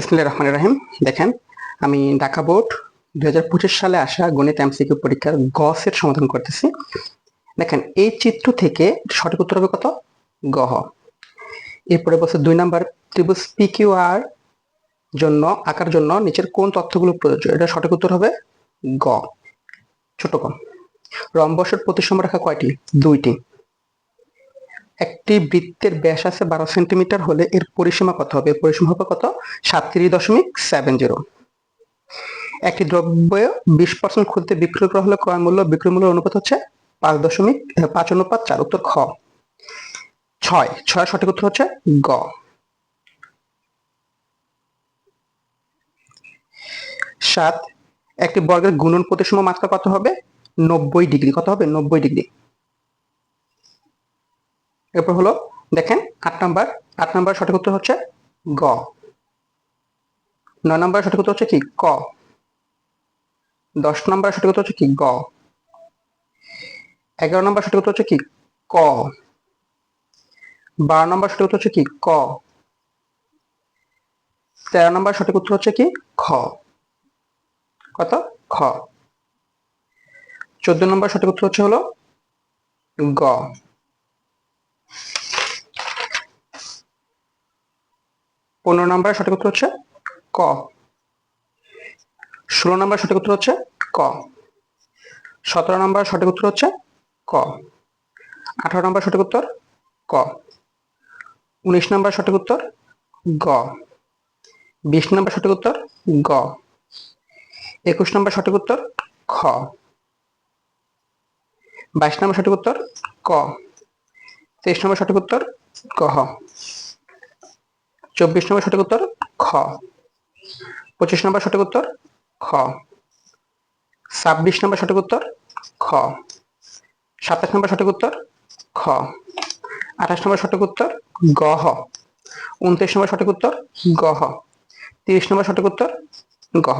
বিসমুল্লাহ রহমান রাহিম। দেখেন, আমি ঢাকা বোর্ড দুই হাজার পঁচিশ সালে আসা গণিত এমসিকিউ পরীক্ষার গ সেট সমাধান করতেছি। দেখেন, এই চিত্র থেকে সঠিক উত্তর হবে কত? গহ এরপরে বলছে দুই নাম্বার, ত্রিভুজ পি কিউ আর জন্য, আঁকার জন্য নিচের কোন তথ্যগুলো প্রযোজ্য? এটা সঠিক উত্তর হবে গ। ছোট ক রম্বসের প্রতিসম রেখা কয়টি? দুইটি। একটি বৃত্তের ব্যাস আছে বারো সেন্টিমিটার হলে এর পরিসীমা কত হবে? পরিসীমা হবে কত? সাতত্রিশ দশমিক সেভেন জিরো। একটি দ্রব্য বিশ পার্সেন্ট খুলতে বিক্রয় করা হলে ক্রয় মূল্য বিক্রয় মূল্যের অনুপাত হচ্ছে পাঁচ দশমিক পাঁচ অনুপাত চার, উত্তর খ। ছয় ছয় সঠিক উত্তর হচ্ছে গ। সাত, একটি বর্গের গুণন প্রতিসম মাত্রা কত হবে? নব্বই ডিগ্রি। কত হবে? নব্বই ডিগ্রি। এরপর হলো দেখেন আট নাম্বার আট নাম্বার সঠিক উত্তর হচ্ছে গ। নয় নাম্বার সঠিক উত্তর হচ্ছে কি? ক। দশ নাম্বার সঠিক উত্তর হচ্ছে কি? গ। এগারো নম্বর সঠিক উত্তর হচ্ছে কি? ক। বারো নম্বর সঠিক উত্তর হচ্ছে কি? ক। তেরো নম্বর সঠিক উত্তর হচ্ছে কি? খ। কত? খ। চোদ্দ নম্বর সঠিক উত্তর হচ্ছে হলো গ। পনেরো নম্বর সঠিক উত্তর হচ্ছে ক। ষোলো নম্বর সঠিক উত্তর হচ্ছে ক। সতেরো নম্বর সঠিক উত্তর হচ্ছে ক। আঠারো নম্বর সঠিক উত্তর ক। উনিশ নম্বর সঠিক উত্তর গ। বিশ নম্বর সঠিক উত্তর গ। একুশ নম্বর সঠিক উত্তর খ। বাইশ নম্বর সঠিক উত্তর ক। তেইশ নম্বর সঠিক উত্তর কহ চব্বিশ নম্বর সঠিক উত্তর খ। পঁচিশ নম্বর সঠিক উত্তর খ। ছাব্বিশ নম্বর সঠিক উত্তর খ। সাতাশ নম্বর সঠিক উত্তর খ। আঠাশ নম্বর সঠিক উত্তর গহ উনত্রিশ নম্বর সঠিক উত্তর গহ তিরিশ নম্বর সঠিক উত্তর গহ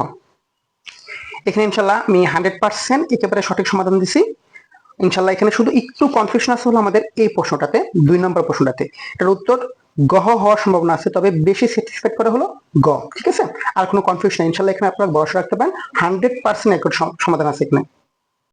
এখানে ইনশাল্লাহ আমি হান্ড্রেড পার্সেন্ট একেবারে সঠিক সমাধান দিছি। ইনশাল্লাহ এখানে শুধু একটু কনফিউশন আছে হলো আমাদের এই প্রশ্নটাতে, দুই নম্বর প্রশ্নটাতে। এটার উত্তর গহ হওয়ার সম্ভাবনা আছে, তবে বেশি স্যাটিসফাইড করে হলো গ, ঠিক আছে? আর কোনো কনফিউশন ইনশাল্লাহ এখানে আপনারা ভরসা রাখতে পারেন। হান্ড্রেড পার্সেন্ট সমাধান আছে এখানে।